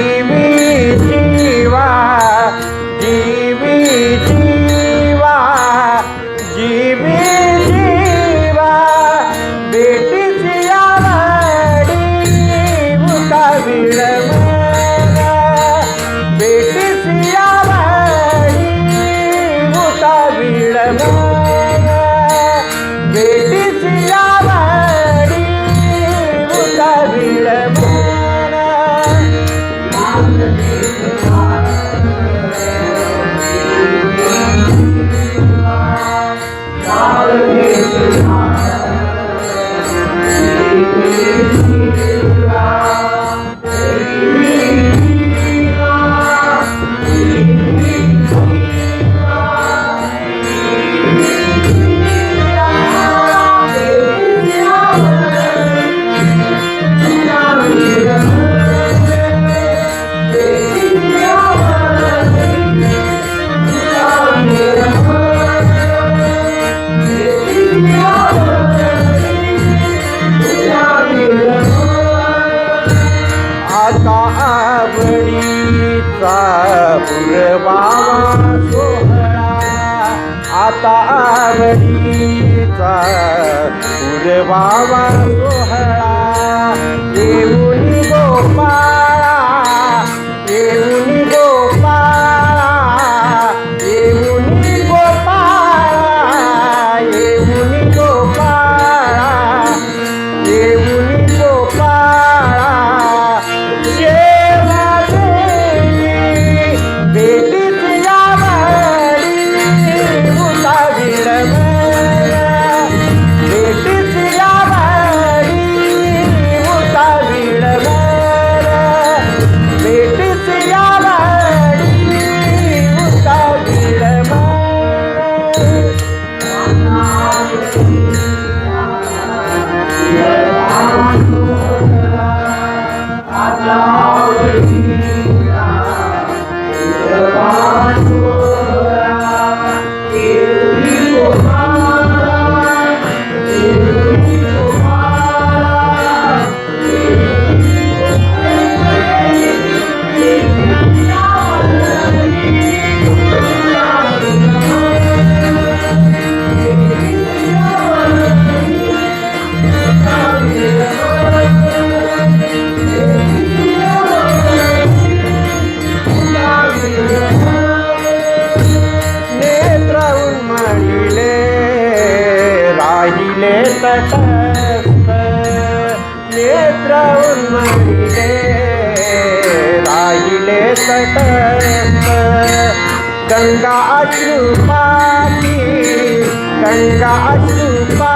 Amen. पुरे बाबा. तटस्थ नेत्र उन्मळिले राहिले तटस्थ गंगा अश्रुपाती गंगा अश्रुपा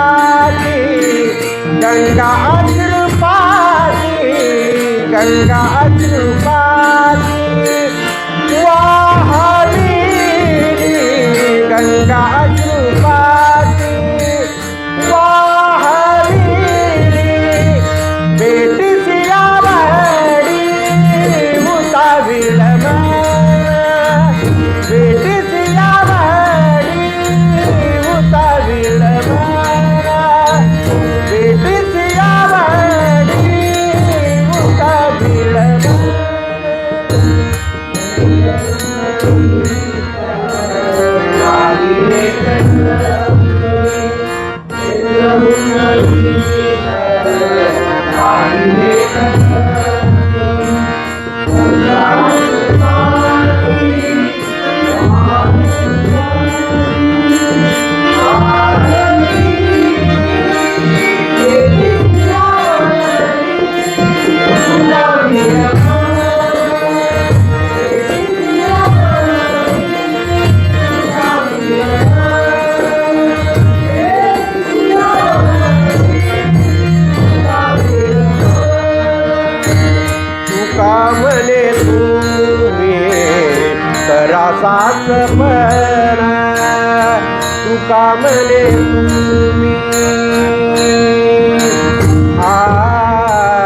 शरणा तुका तुम्ही. आ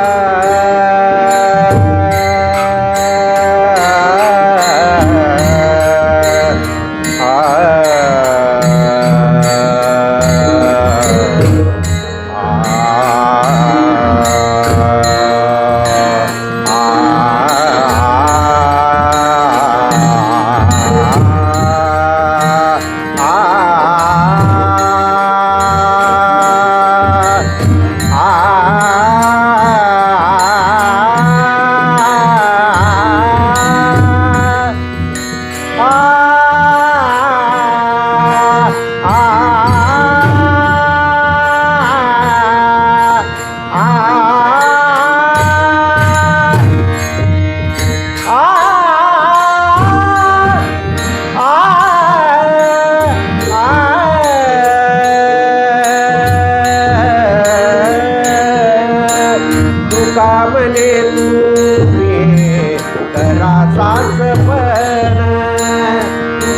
तुका म्हणे पण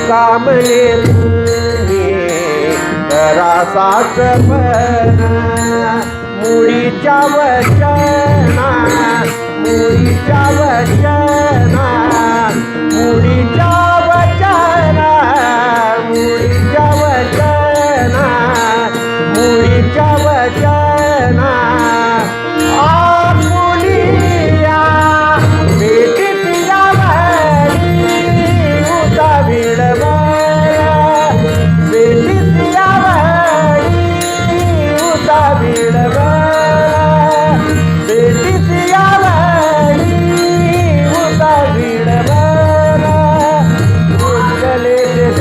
कामले सासपण पण मुळीच्या वचना मुळीच्या वचना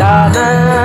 Father.